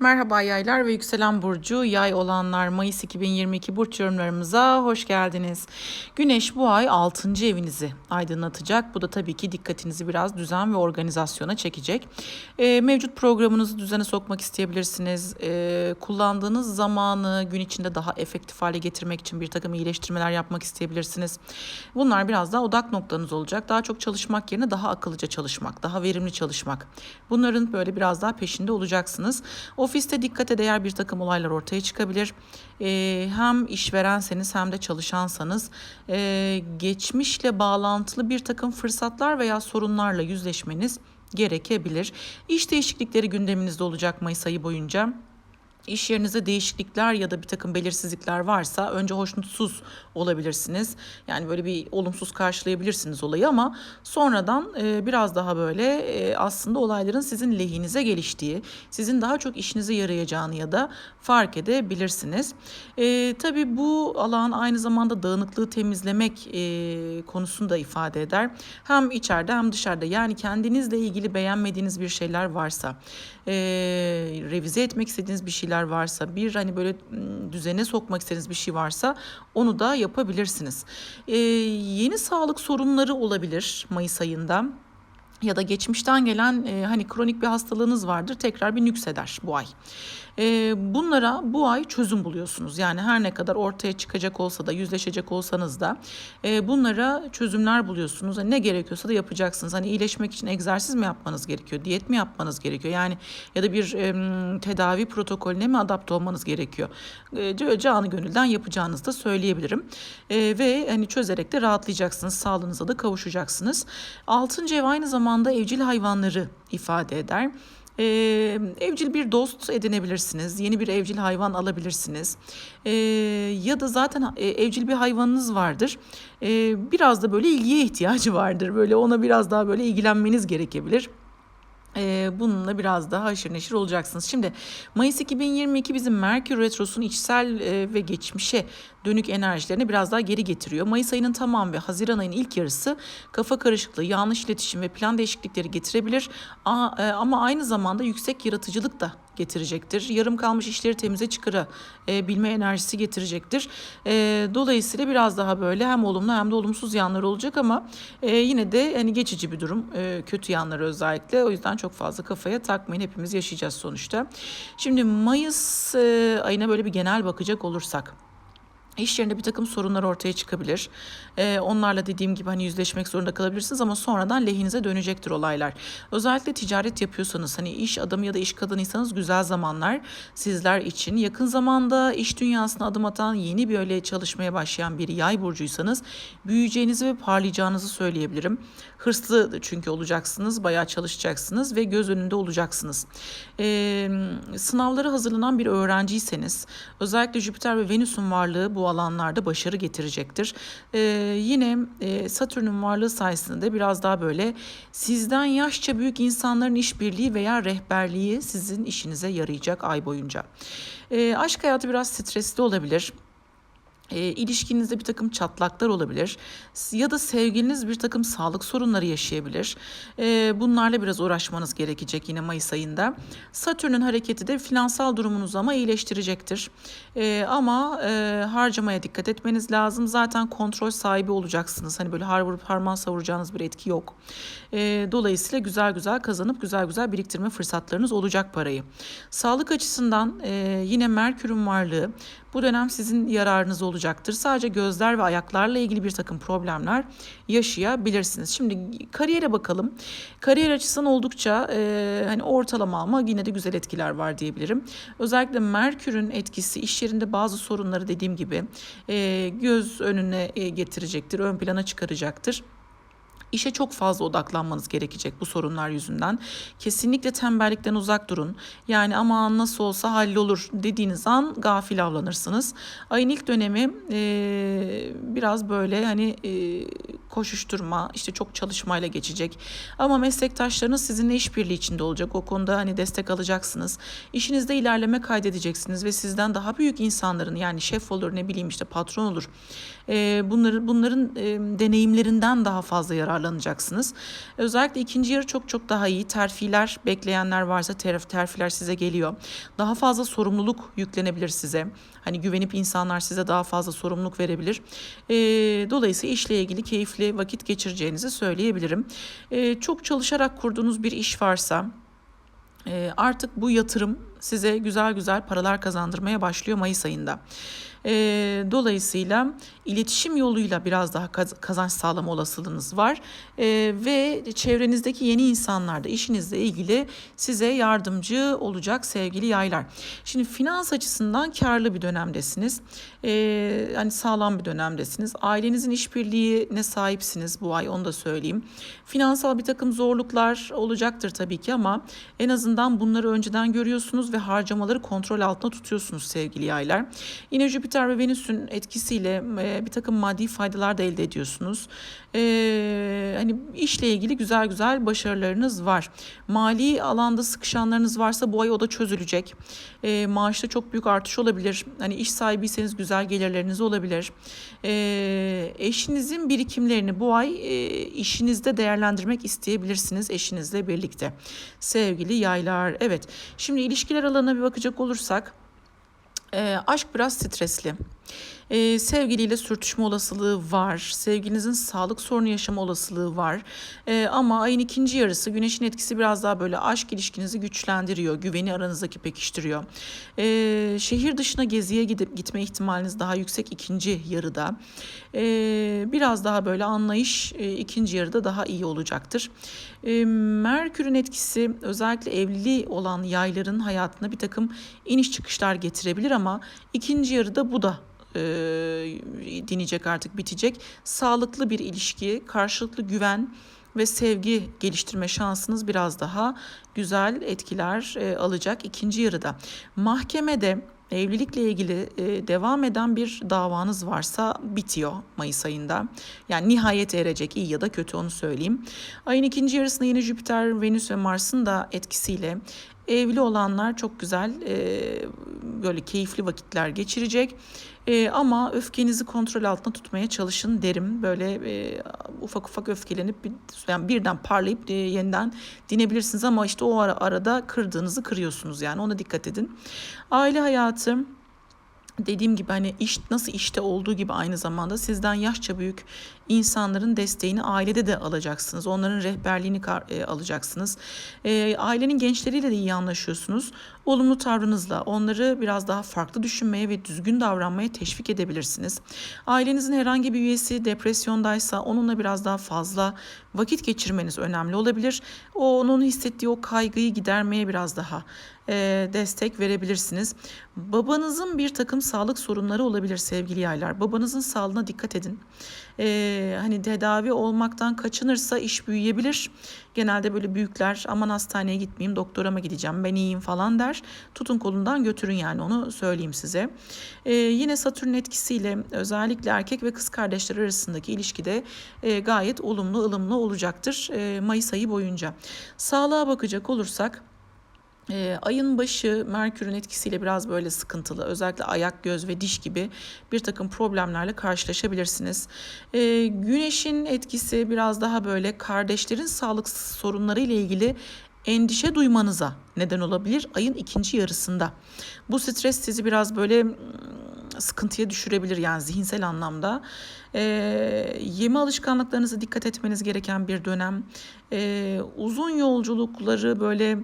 Merhaba yaylar ve yükselen burcu yay olanlar Mayıs 2022 burç yorumlarımıza hoş geldiniz. Güneş bu ay 6. evinizi aydınlatacak. Bu da tabii ki dikkatinizi biraz düzen ve organizasyona çekecek. Ee, mevcut programınızı düzene sokmak isteyebilirsiniz. Ee, kullandığınız zamanı gün içinde daha efektif hale getirmek için bir takım iyileştirmeler yapmak isteyebilirsiniz. Bunlar biraz daha odak noktanız olacak. Daha çok çalışmak yerine daha akıllıca çalışmak, daha verimli çalışmak. Bunların böyle biraz daha peşinde olacaksınız. Ofiste dikkate değer bir takım olaylar ortaya çıkabilir. Ee, hem işverenseniz hem de çalışansanız e, geçmişle bağlantılı bir takım fırsatlar veya sorunlarla yüzleşmeniz gerekebilir. İş değişiklikleri gündeminizde olacak Mayıs ayı boyunca. İş yerinizde değişiklikler ya da bir takım belirsizlikler varsa önce hoşnutsuz olabilirsiniz. Yani böyle bir olumsuz karşılayabilirsiniz olayı ama sonradan e, biraz daha böyle e, aslında olayların sizin lehinize geliştiği, sizin daha çok işinize yarayacağını ya da fark edebilirsiniz. E, tabii bu alan aynı zamanda dağınıklığı temizlemek e, konusunu da ifade eder. Hem içeride hem dışarıda yani kendinizle ilgili beğenmediğiniz bir şeyler varsa, e, revize etmek istediğiniz bir şeyler varsa, bir hani böyle düzene sokmak istediğiniz bir şey varsa onu da yapabilirsiniz. E, yeni sağlık sorunları olabilir Mayıs ayında ya da geçmişten gelen e, hani kronik bir hastalığınız vardır tekrar bir nükseder bu ay. Bunlara bu ay çözüm buluyorsunuz. Yani her ne kadar ortaya çıkacak olsa da yüzleşecek olsanız da bunlara çözümler buluyorsunuz. Yani ne gerekiyorsa da yapacaksınız. Hani iyileşmek için egzersiz mi yapmanız gerekiyor, diyet mi yapmanız gerekiyor? Yani ya da bir tedavi protokolüne mi adapte olmanız gerekiyor? Canı gönülden yapacağınızı da söyleyebilirim. Ve hani çözerek de rahatlayacaksınız, sağlığınıza da kavuşacaksınız. Altıncı ev aynı zamanda evcil hayvanları ifade eder. Ee, evcil bir dost edinebilirsiniz. Yeni bir evcil hayvan alabilirsiniz. Ee, ya da zaten e, evcil bir hayvanınız vardır. Ee, biraz da böyle ilgiye ihtiyacı vardır. Böyle ona biraz daha böyle ilgilenmeniz gerekebilir. Bununla biraz daha haşır neşir olacaksınız. Şimdi Mayıs 2022 bizim Merkür Retrosu'nun içsel ve geçmişe dönük enerjilerini biraz daha geri getiriyor. Mayıs ayının tamamı ve Haziran ayının ilk yarısı kafa karışıklığı, yanlış iletişim ve plan değişiklikleri getirebilir. Ama aynı zamanda yüksek yaratıcılık da getirecektir. Yarım kalmış işleri temize çıkarabilme enerjisi getirecektir. Dolayısıyla biraz daha böyle hem olumlu hem de olumsuz yanları olacak ama yine de hani geçici bir durum. Kötü yanları özellikle. O yüzden çok fazla kafaya takmayın. Hepimiz yaşayacağız sonuçta. Şimdi Mayıs ayına böyle bir genel bakacak olursak. İş yerinde bir takım sorunlar ortaya çıkabilir. Ee, onlarla dediğim gibi hani yüzleşmek zorunda kalabilirsiniz ama sonradan lehinize dönecektir olaylar. Özellikle ticaret yapıyorsanız hani iş adamı ya da iş kadınıysanız güzel zamanlar sizler için. Yakın zamanda iş dünyasına adım atan yeni bir öyle çalışmaya başlayan bir yay burcuysanız büyüyeceğinizi ve parlayacağınızı söyleyebilirim. Hırslı çünkü olacaksınız, bayağı çalışacaksınız ve göz önünde olacaksınız. Ee, sınavlara hazırlanan bir öğrenciyseniz özellikle Jüpiter ve Venüs'ün varlığı bu alanlarda başarı getirecektir. Ee, yine e, Satürn'ün varlığı sayesinde biraz daha böyle sizden yaşça büyük insanların işbirliği veya rehberliği sizin işinize yarayacak ay boyunca. Ee, aşk hayatı biraz stresli olabilir. E, ilişkinizde bir takım çatlaklar olabilir ya da sevgiliniz bir takım sağlık sorunları yaşayabilir. E, bunlarla biraz uğraşmanız gerekecek yine Mayıs ayında. Satürn'ün hareketi de finansal durumunuzu ama iyileştirecektir. E, ama e, harcamaya dikkat etmeniz lazım. Zaten kontrol sahibi olacaksınız. Hani böyle har vurup harman savuracağınız bir etki yok. E, dolayısıyla güzel güzel kazanıp güzel güzel biriktirme fırsatlarınız olacak parayı. Sağlık açısından e, yine Merkür'ün varlığı bu dönem sizin yararınız olacaktır. Sadece gözler ve ayaklarla ilgili bir takım problemler yaşayabilirsiniz. Şimdi kariyere bakalım. Kariyer açısından oldukça e, hani ortalama ama yine de güzel etkiler var diyebilirim. Özellikle Merkür'ün etkisi iş yerinde bazı sorunları dediğim gibi e, göz önüne e, getirecektir, ön plana çıkaracaktır. İşe çok fazla odaklanmanız gerekecek bu sorunlar yüzünden. Kesinlikle tembellikten uzak durun. Yani ama nasıl olsa hallolur dediğiniz an gafil avlanırsınız. Ayın ilk dönemi e, biraz böyle hani e, koşuşturma, işte çok çalışmayla geçecek. Ama meslektaşlarınız sizinle işbirliği içinde olacak. O konuda hani destek alacaksınız. İşinizde ilerleme kaydedeceksiniz ve sizden daha büyük insanların yani şef olur ne bileyim işte patron olur. E, bunları bunların e, deneyimlerinden daha fazla yarar yararlanacaksınız. Özellikle ikinci yarı çok çok daha iyi. Terfiler bekleyenler varsa terf, terfiler size geliyor. Daha fazla sorumluluk yüklenebilir size. Hani güvenip insanlar size daha fazla sorumluluk verebilir. E, dolayısıyla işle ilgili keyifli vakit geçireceğinizi söyleyebilirim. E, çok çalışarak kurduğunuz bir iş varsa e, artık bu yatırım size güzel güzel paralar kazandırmaya başlıyor Mayıs ayında. E, dolayısıyla iletişim yoluyla biraz daha kazanç sağlama olasılığınız var e, ve çevrenizdeki yeni insanlar da işinizle ilgili size yardımcı olacak sevgili yaylar. Şimdi finans açısından karlı bir dönemdesiniz. E, hani sağlam bir dönemdesiniz. Ailenizin işbirliğine sahipsiniz bu ay onu da söyleyeyim. Finansal bir takım zorluklar olacaktır tabii ki ama en azından bunları önceden görüyorsunuz ve harcamaları kontrol altında tutuyorsunuz sevgili yaylar. Yine Jüpiter ve Venüs'ün etkisiyle e, bir takım maddi faydalar da elde ediyorsunuz. E, hani işle ilgili güzel güzel başarılarınız var. Mali alanda sıkışanlarınız varsa bu ay o da çözülecek. E, maaşta çok büyük artış olabilir. Hani iş sahibiyseniz güzel gelirleriniz olabilir. E, eşinizin birikimlerini bu ay e, işinizde değerlendirmek isteyebilirsiniz eşinizle birlikte. Sevgili yaylar. Evet. Şimdi ilişkiler alanına bir bakacak olursak e, aşk biraz stresli. E, sevgiliyle sürtüşme olasılığı var. Sevgilinizin sağlık sorunu yaşama olasılığı var. E, ama ayın ikinci yarısı güneşin etkisi biraz daha böyle aşk ilişkinizi güçlendiriyor. Güveni aranızdaki pekiştiriyor. E, şehir dışına geziye gidip gitme ihtimaliniz daha yüksek ikinci yarıda. E, biraz daha böyle anlayış e, ikinci yarıda daha iyi olacaktır. E, Merkür'ün etkisi özellikle evli olan yayların hayatına bir takım iniş çıkışlar getirebilir ama ikinci yarıda bu da e, dinecek artık bitecek. Sağlıklı bir ilişki, karşılıklı güven ve sevgi geliştirme şansınız biraz daha güzel etkiler e, alacak ikinci yarıda. Mahkemede evlilikle ilgili e, devam eden bir davanız varsa bitiyor Mayıs ayında. Yani nihayet erecek iyi ya da kötü onu söyleyeyim. Ayın ikinci yarısında yine Jüpiter, Venüs ve Mars'ın da etkisiyle evli olanlar çok güzel e, böyle keyifli vakitler geçirecek. E, ama öfkenizi kontrol altında tutmaya çalışın derim. Böyle e, ufak ufak öfkelenip bir, yani birden parlayıp e, yeniden dinebilirsiniz ama işte o ara, arada kırdığınızı kırıyorsunuz yani ona dikkat edin. Aile hayatı dediğim gibi hani iş nasıl işte olduğu gibi aynı zamanda sizden yaşça büyük insanların desteğini ailede de alacaksınız. Onların rehberliğini e, alacaksınız. E, ailenin gençleriyle de iyi anlaşıyorsunuz. Olumlu tavrınızla onları biraz daha farklı düşünmeye ve düzgün davranmaya teşvik edebilirsiniz. Ailenizin herhangi bir üyesi depresyondaysa onunla biraz daha fazla vakit geçirmeniz önemli olabilir. O onun hissettiği o kaygıyı gidermeye biraz daha e, destek verebilirsiniz. Babanızın bir takım sağlık sorunları olabilir sevgili yaylar. Babanızın sağlığına dikkat edin. E, hani tedavi olmaktan kaçınırsa iş büyüyebilir. Genelde böyle büyükler aman hastaneye gitmeyeyim doktora mı gideceğim ben iyiyim falan der. Tutun kolundan götürün yani onu söyleyeyim size. E, yine Satürn etkisiyle özellikle erkek ve kız kardeşler arasındaki ilişkide e, gayet olumlu ılımlı olacaktır e, Mayıs ayı boyunca. Sağlığa bakacak olursak e, ayın başı Merkür'ün etkisiyle biraz böyle sıkıntılı. Özellikle ayak, göz ve diş gibi bir takım problemlerle karşılaşabilirsiniz. E, güneşin etkisi biraz daha böyle kardeşlerin sağlık sorunları ile ilgili endişe duymanıza neden olabilir ayın ikinci yarısında. Bu stres sizi biraz böyle sıkıntıya düşürebilir yani zihinsel anlamda. E, yeme alışkanlıklarınıza dikkat etmeniz gereken bir dönem. E, uzun yolculukları böyle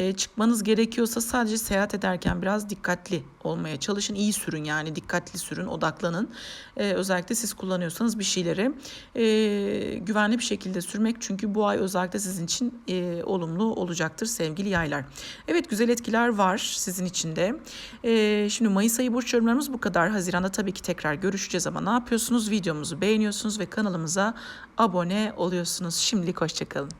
e, çıkmanız gerekiyorsa sadece seyahat ederken biraz dikkatli olmaya çalışın. İyi sürün yani dikkatli sürün, odaklanın. E, özellikle siz kullanıyorsanız bir şeyleri e, güvenli bir şekilde sürmek çünkü bu ay özellikle sizin için e, olumlu olacaktır sevgili yaylar. Evet güzel etkiler var sizin için de. E, şimdi Mayıs ayı burç yorumlarımız bu kadar. Haziranda tabii ki tekrar görüşeceğiz ama ne yapıyorsunuz? Videomuzu beğeniyorsunuz ve kanalımıza abone oluyorsunuz. Şimdilik hoşçakalın.